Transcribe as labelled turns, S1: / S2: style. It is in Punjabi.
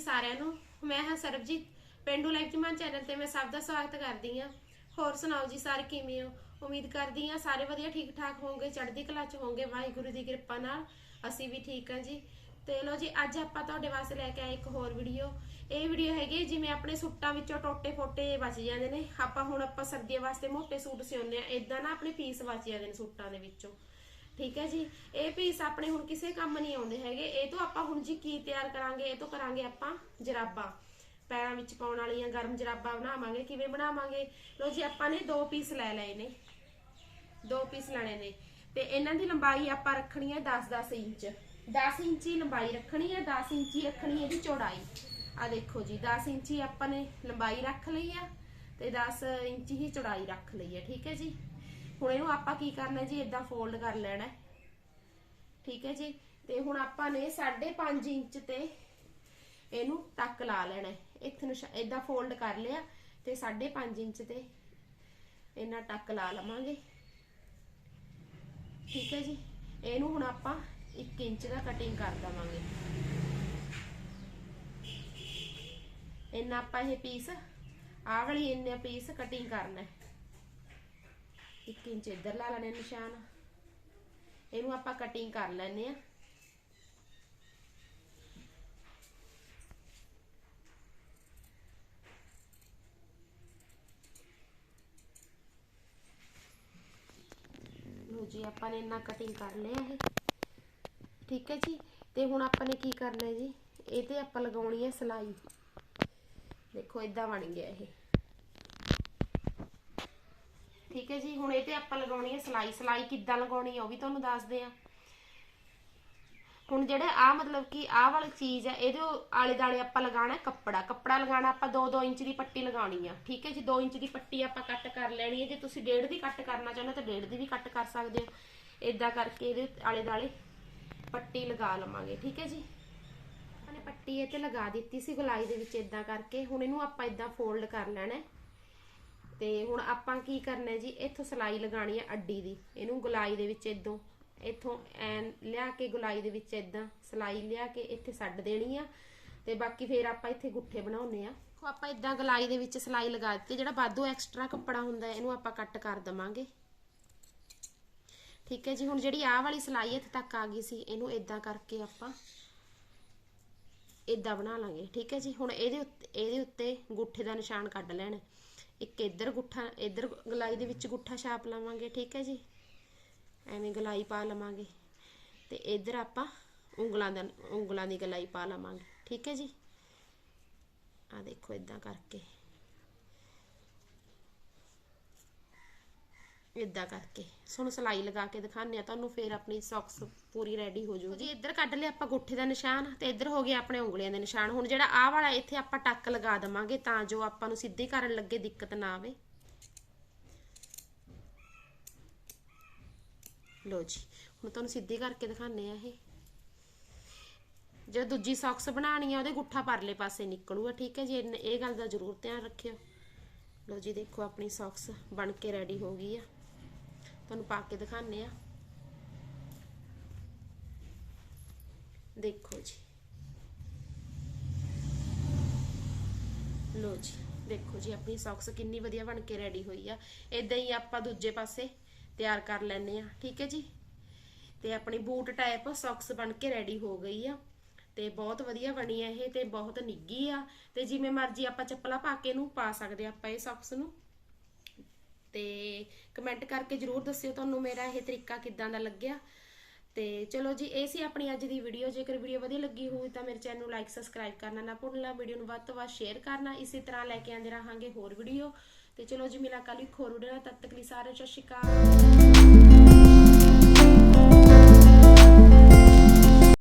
S1: ਸਾਰਿਆਂ ਨੂੰ। ਮੈਂ ਹਾਂ ਸਰਬਜੀਤ। ਪਿੰਡੂ ਲਾਈਫ ਜਮਾਨ ਚੈਨਲ ਤੇ ਮੈਂ ਸਭ ਦਾ ਸਵਾਗਤ ਕਰਦੀ ਹਾਂ। ਹੋਰ ਸੁਣਾਓ ਜੀ ਸਾਰੇ ਕਿਵੇਂ ਹੋ? ਉਮੀਦ ਕਰਦੀ ਹਾਂ ਸਾਰੇ ਵਧੀਆ ਠੀਕ ਠਾਕ ਹੋਵੋਗੇ, ਚੜ੍ਹਦੀ ਕਲਾ ਚ ਹੋਵੋਗੇ, ਵਾਹਿਗੁਰੂ ਦੀ ਕਿਰਪਾ ਨਾਲ ਅਸੀਂ ਵੀ ਠੀਕ ਹਾਂ ਜੀ। ਤੇ ਲੋ ਜੀ, ਅੱਜ ਆਪਾਂ ਤੁਹਾਡੇ ਵਾਸਤੇ ਲੈ ਕੇ ਆਏ ਇੱਕ ਹੋਰ ਵੀਡੀਓ। ਇਹ ਵੀਡੀਓ ਹੈਗੀ ਜਿਵੇਂ ਆਪਣੇ ਸੂਟਾਂ ਵਿੱਚੋਂ ਟੋਟੇ ਫੋਟੇ ਬਚ ਜਾਂਦੇ ਨੇ। ਆਪਾਂ ਹੁਣ ਆਪਾਂ ਸਰਦੀਆਂ ਵਾਸਤੇ ਮੋਟੇ ਸੂਟ ਸਿਉਂਦੇ ਆ ਇਦਾਂ ਨਾ ਆਪਣੇ ਪੀਸ ਬਚ ਜਾਂਦੇ ਨੇ ਸੂਟਾਂ ਦੇ ਵਿੱਚੋਂ। ਠੀਕ ਹੈ ਜੀ? ਇਹ ਪੀਸ ਆਪਣੇ ਹੁਣ ਕਿਸੇ ਕੰਮ ਨਹੀਂ ਆਉਂਦੇ ਹੈਗੇ। ਇਹ ਤੋਂ ਆਪਾਂ ਹੁਣ ਜੀ ਕੀ ਤਿਆਰ ਕਰਾਂਗੇ? ਇਹ ਤੋਂ ਕਰਾਂਗੇ ਆਪਾਂ ਜਰਾਬਾਂ। ਪੈਰਾਂ ਵਿੱਚ ਪਾਉਣ ਵਾਲੀਆਂ ਗਰਮ ਜਰਾਬਾਂ ਬਣਾਵਾਂਗੇ। ਕਿਵੇਂ ਬਣਾਵਾਂਗੇ? ਲੋ ਜੀ, ਆਪਾਂ ਨੇ ਦੋ ਪੀਸ ਲੈ ਲਏ ਨੇ। ਦੋ ਪੀਸ ਲੈਣੇ ਨੇ। ਤੇ ਇਹਨਾਂ ਦੀ ਲੰਬਾਈ ਆਪਾਂ ਰੱਖਣੀ ਹੈ 10-10 ਇੰਚ। 10 ਇੰਚੀ ਲੰਬਾਈ ਰੱਖਣੀ ਹੈ 10 ਇੰਚੀ ਰੱਖਣੀ ਹੈ ਇਹਦੀ ਚੌੜਾਈ। ਆ ਦੇਖੋ ਜੀ 10 ਇੰਚੀ ਆਪਾਂ ਨੇ ਲੰਬਾਈ ਰੱਖ ਲਈ ਆ ਤੇ 10 ਇੰਚ ਹੀ ਚੌੜਾਈ ਰੱਖ ਲਈ ਹੈ। ਠੀਕ ਹੈ ਜੀ? ਹੁਣ ਇਹਨੂੰ ਆਪਾਂ ਕੀ ਕਰਨਾ ਜੀ? ਇਦਾਂ ਫੋਲਡ ਕਰ ਲੈਣਾ। ਠੀਕ ਹੈ ਜੀ? ਤੇ ਹੁਣ ਆਪਾਂ ਨੇ 5.5 ਇੰਚ ਤੇ ਇਹਨੂੰ ਟੱਕ ਲਾ ਲੈਣਾ। ਇੱਥੇ ਨੂੰ ਇਦਾਂ ਫੋਲਡ ਕਰ ਲਿਆ ਤੇ 5.5 ਇੰਚ ਤੇ ਇਹਨਾਂ ਟੱਕ ਲਾ ਲਵਾਂਗੇ। ਠੀਕ ਹੈ ਜੀ? ਇਹਨੂੰ ਹੁਣ ਆਪਾਂ 1 ਇੰਚ ਦਾ ਕਟਿੰਗ ਕਰ ਦਵਾਂਗੇ। ਇੰਨਾ ਆਪਾਂ ਇਹ ਪੀਸ ਆਹ ਵਾਲੀ ਇੰਨਾ ਪੀਸ ਕਟਿੰਗ ਕਰਨਾ ਹੈ। 1 ਇੰਚ ਇੱਧਰ ਲਾ ਲੈਣੇ ਨਿਸ਼ਾਨ। ਇਹਨੂੰ ਆਪਾਂ ਕਟਿੰਗ ਕਰ ਲੈਨੇ ਆ ਲੋ ਜੀ, ਆਪਾਂ ਨੇ ਇੰਨਾ ਕਟਿੰਗ ਕਰ ਲਿਆ ਇਹ। ਠੀਕ ਹੈ ਜੀ? ਤੇ ਹੁਣ ਆਪਾਂ ਨੇ ਕੀ ਕਰਨਾ ਜੀ? ਇਹ ਤੇ ਆਪਾਂ ਲਗਾਉਣੀ ਹੈ ਸਲਾਈ। ਦੇਖੋ ਇਦਾਂ ਬਣ ਗਿਆ ਇਹ। ਠੀਕ ਹੈ ਜੀ, ਹੁਣ ਇਹ ਤੇ ਆਪਾਂ ਲਗਾਉਣੀ ਹੈ ਸਲਾਈ। ਸਲਾਈ ਕਿੱਦਾਂ ਲਗਾਉਣੀ ਹੈ ਉਹ ਵੀ ਤੁਹਾਨੂੰ ਦੱਸਦੇ ਆ ਹੁਣ ਜਿਹੜਾ ਆ ਮਤਲਬ ਕਿ ਆਹ ਵਾਲੀ ਚੀਜ਼ ਹੈ, ਇਹਦੇ ਆਲੇ ਦਾਲੇ ਆਪਾਂ ਲਗਾਉਣਾ ਕੱਪੜਾ। ਕੱਪੜਾ ਲਗਾਉਣਾ ਆਪਾਂ 2-2 ਇੰਚ ਦੀ ਪੱਟੀ ਲਗਾਉਣੀ ਆ। ਠੀਕ ਹੈ ਜੀ 2 ਇੰਚ ਦੀ ਪੱਟੀ ਆਪਾਂ ਕੱਟ ਕਰ ਲੈਣੀ ਹੈ। ਜੇ ਤੁਸੀਂ ਡੇਢ ਦੀ ਕੱਟ ਕਰਨਾ ਚਾਹੁੰਦੇ ਤਾਂ ਡੇਢ ਦੀ ਵੀ ਕੱਟ ਕਰ ਸਕਦੇ ਹੋ। ਇਦਾਂ ਕਰਕੇ ਇਹਦੇ ਆਲੇ ਦਾਲੇ ਪੱਟੀ ਲਗਾ ਲਵਾਂਗੇ। ਠੀਕ ਹੈ ਜੀ। ਆਪਾਂ ਨੇ ਪੱਟੀ ਇਹ ਤੇ ਲਗਾ ਦਿੱਤੀ ਸੀ ਗੁਲਾਈ ਦੇ ਵਿੱਚ ਇਦਾਂ ਕਰਕੇ। ਹੁਣ ਇਹਨੂੰ ਆਪਾਂ ਇਦਾਂ ਫੋਲਡ ਕਰ ਲੈਣਾ ਹੈ। ਤੇ ਹੁਣ ਆਪਾਂ ਕੀ ਕਰਨਾ ਜੀ? ਇੱਥੋਂ ਸਲਾਈ ਲਗਾਣੀ ਹੈ ਅੱਡੀ ਦੀ। ਇਹਨੂੰ ਗੁਲਾਈ ਦੇ ਵਿੱਚ ਇਦੋਂ। ਇੱਥੋਂ ਐਨ ਲਿਆ ਕੇ ਗੁਲਾਈ ਦੇ ਵਿੱਚ ਇਦਾਂ ਸਲਾਈ ਲਿਆ ਕੇ ਇੱਥੇ ਛੱਡ ਦੇਣੀ ਆ। ਤੇ ਬਾਕੀ ਫੇਰ ਆਪਾਂ ਇੱਥੇ ਗੁੱਠੇ ਬਣਾਉਨੇ ਆ। ਦੇਖੋ ਆਪਾਂ ਇਦਾਂ ਗੁਲਾਈ ਦੇ ਵਿੱਚ ਸਲਾਈ ਲਗਾ ਦਿੱਤੀ ਜਿਹੜਾ ਬਾਦੂ ਐਕਸਟਰਾ ਕੱਪੜਾ ਹੁੰਦਾ, ਇਹਨੂੰ ਆਪਾਂ ਕੱਟ ਕਰ ਦਵਾਂਗੇ। ਠੀਕ ਹੈ ਜੀ? ਹੁਣ ਜਿਹੜੀ ਆਹ ਵਾਲੀ ਸਲਾਈ ਇੱਥੇ ਤੱਕ ਆ ਗਈ ਸੀ, ਇਹਨੂੰ ਇਦਾਂ ਕਰਕੇ ਆਪਾਂ ਇਦਾਂ ਬਣਾ ਲਾਂਗੇ। ਠੀਕ ਹੈ ਜੀ? ਹੁਣ ਇਹਦੇ ਉੱਤੇ ਇਹਦੇ ਉੱਤੇ ਗੁੱਠੇ ਦਾ ਨਿਸ਼ਾਨ ਕੱਢ ਲੈਣਾ। ਇੱਕ ਇੱਧਰ ਗੁੱਠਾ, ਇੱਧਰ ਗਲਾਈ ਦੇ ਵਿੱਚ ਗੁੱਠਾ ਛਾਪ ਲਵਾਂਗੇ, ਠੀਕ ਹੈ ਜੀ? ਐਵੇਂ ਗਲਾਈ ਪਾ ਲਵਾਂਗੇ ਤੇ ਇੱਧਰ ਆਪਾਂ ਉਂਗਲਾਂ ਦਾ, ਉਂਗਲਾਂ ਦੀ ਗਲਾਈ ਪਾ ਲਵਾਂਗੇ, ਠੀਕ ਹੈ ਜੀ? ਆ ਦੇਖੋ ਇਦਾਂ ਕਰਕੇ। ਇਦਾਂ ਕਰਕੇ। ਸੁਣ ਸਲਾਈ ਲਗਾ ਕੇ ਦਿਖਾਉਂਦੇ ਆ ਤੁਹਾਨੂੰ ਫੇਰ ਆਪਣੀ ਸੌਕਸ ਪੂਰੀ ਰੈਡੀ ਹੋ ਜਾਊਗੀ। ਜੀ, ਇੱਧਰ ਕੱਢ ਲਿਆ ਆਪਾਂ ਗੁੱਠੇ ਦਾ ਨਿਸ਼ਾਨ ਤੇ ਇੱਧਰ ਹੋ ਗਿਆ ਆਪਣੇ ਉਂਗਲੀਆਂ ਦੇ ਨਿਸ਼ਾਨ। ਹੁਣ ਜਿਹੜਾ ਆਹ ਵਾਲਾ ਇੱਥੇ ਆਪਾਂ ਟੱਕ ਲਗਾ ਦਵਾਂਗੇ ਤਾਂ ਜੋ ਆਪਾਂ ਨੂੰ ਸਿੱਧੀ ਕਰਨ ਲੱਗੇ ਦਿੱਕਤ ਨਾ ਆਵੇ। ਲੋ ਜੀ, ਹੁਣ ਤੁਹਾਨੂੰ ਸਿੱਧੀ ਕਰਕੇ ਦਿਖਾਉਂਦੇ ਆ ਇਹ। ਜੇ ਦੂਜੀ ਸੌਕਸ ਬਣਾਣੀ ਆ, ਉਹਦੇ ਗੁੱਠਾ ਪਰਲੇ ਪਾਸੇ ਨਿਕਲੂਗਾ, ਠੀਕ ਹੈ ਜੀ? ਇਹ ਇਹ ਗੱਲ ਦਾ ਜ਼ਰੂਰ ਧਿਆਨ ਰੱਖਿਓ। ਲੋ ਜੀ, ਦੇਖੋ ਆਪਣੀ ਸੌਕਸ ਬਣ ਕੇ ਰੈਡੀ ਹੋ ਗਈ ਆ। ਤੁਹਾਨੂੰ ਪਾ ਕੇ ਦਿਖਾਉਂਦੇ ਆ ਦੇਖੋ ਜੀ। ਲੋ ਜੀ, ਦੇਖੋ ਜੀ, ਆਪਣੀ ਸੌਕਸ ਕਿੰਨੀ ਵਧੀਆ ਬਣ ਕੇ ਰੈਡੀ ਹੋਈ ਆ। ਇਦਾਂ ਹੀ ਆਪਾਂ ਦੂਜੇ ਪਾਸੇ ਤਿਆਰ ਕਰ ਲੈਣੇ ਆ ਠੀਕ ਹੈ ਜੀ? ਤੇ ਆਪਣੀ ਬੂਟ ਟਾਈਪ ਸੌਕਸ ਬਣ ਕੇ ਰੈਡੀ ਹੋ ਗਈ ਆ। ਤੇ ਬਹੁਤ ਵਧੀਆ ਬਣੀ ਆ ਇਹ ਤੇ ਬਹੁਤ ਨਿੱਗੀ ਆ। ਤੇ ਜਿਵੇਂ ਮਰਜ਼ੀ ਆਪਾਂ ਚੱਪਲਾਂ ਪਾ ਕੇ ਇਹਨੂੰ ਪਾ ਸਕਦੇ ਆਪਾਂ ਇਹ ਸੌਕਸ ਨੂੰ। ਤੇ ਕਮੈਂਟ ਕਰਕੇ ਜਰੂਰ ਦੱਸਿਓ ਤੁਹਾਨੂੰ ਮੇਰਾ ਇਹ ਤਰੀਕਾ ਕਿੱਦਾਂ ਦਾ ਲੱਗਿਆ। ਤੇ ਚਲੋ ਜੀ, ਇਹ ਸੀ ਆਪਣੀ ਅੱਜ ਦੀ ਵੀਡੀਓ ਜੇਕਰ ਵੀਡੀਓ ਵਧੀਆ ਲੱਗੀ ਹੋਵੇ ਤਾਂ ਮੇਰੇ ਚੈਨਲ ਨੂੰ ਲਾਈਕ ਸਬਸਕ੍ਰਾਈਬ ਕਰਨਾ ਨਾ ਭੁੱਲਣਾ। ਵੀਡੀਓ ਨੂੰ ਵੱਧ ਤੋਂ ਵੱਧ ਸ਼ੇਅਰ ਕਰਨਾ। ਇਸੇ ਤਰ੍ਹਾਂ ਲੈ ਕੇ ਆਂਦੇ ਰਹਾਂਗੇ ਹੋਰ ਵੀਡੀਓ ਤੇ ਚਲੋ ਜੀ ਮਿਲਾਂ ਕੱਲ ਇੱਕ ਹੋਰ ਵੀਡੀਓ ਨਾਲ ਤਦ ਤੱਕ ਲਈ ਸਾਰੇ ਸਤਿ ਸ਼੍ਰੀ ਅਕਾਲ।